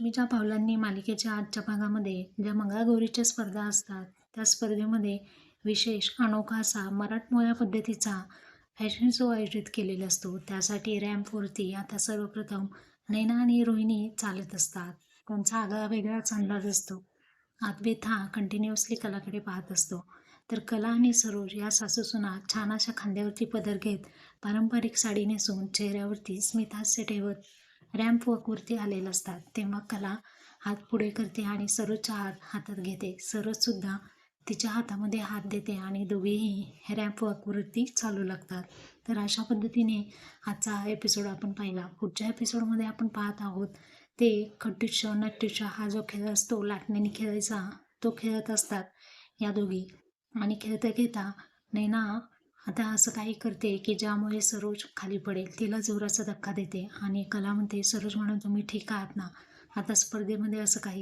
ज्या पावलांनी मालिकेच्या आजच्या भागामध्ये ज्या मंगळागौरीच्या स्पर्धा असतात त्या स्पर्धेमध्ये विशेष अनोखा असा मराठमोळ्या पद्धतीचा फॅशन शो आयोजित केलेला असतो. त्यासाठी रॅम्पवरती आता सर्वप्रथम नैना आणि रोहिणी चालत असतात. त्यांचा आगळा वेगळाच अंदाज असतो. आद्वित हा कंटिन्युअसली कलाकडे पाहत असतो. तर कला आणि सरोज या सासूसुना छान अशा खांद्यावरती पदर घेत पारंपरिक साडी नेसून चेहऱ्यावरती स्मितहास्य ठेवत रॅम्प वरती आलेले असतात. तेव्हा कला हात पुढे करते आणि सरोजच्या हात हातात घेते. सरोजसुद्धा तिच्या हातामध्ये हात देते आणि दोघेही रॅम्प वरती चालू लागतात. तर अशा पद्धतीने आजचा हा एपिसोड आपण पाहिला. पुढच्या एपिसोडमध्ये आपण पाहत आहोत ते खट्टुच्छ नट्टुच्छ हा जो खेळ असतो लाटण्याने खेळायचा तो खेळत असतात या दोघी. आणि खेळता खेळता नैना आता असं काही करते की ज्यामुळे सरोज खाली पडेल तिला जोराचा धक्का देते. आणि कला म्हणते सरोज म्हणून तुम्ही ठीक आहात ना? आता स्पर्धेमध्ये असं काही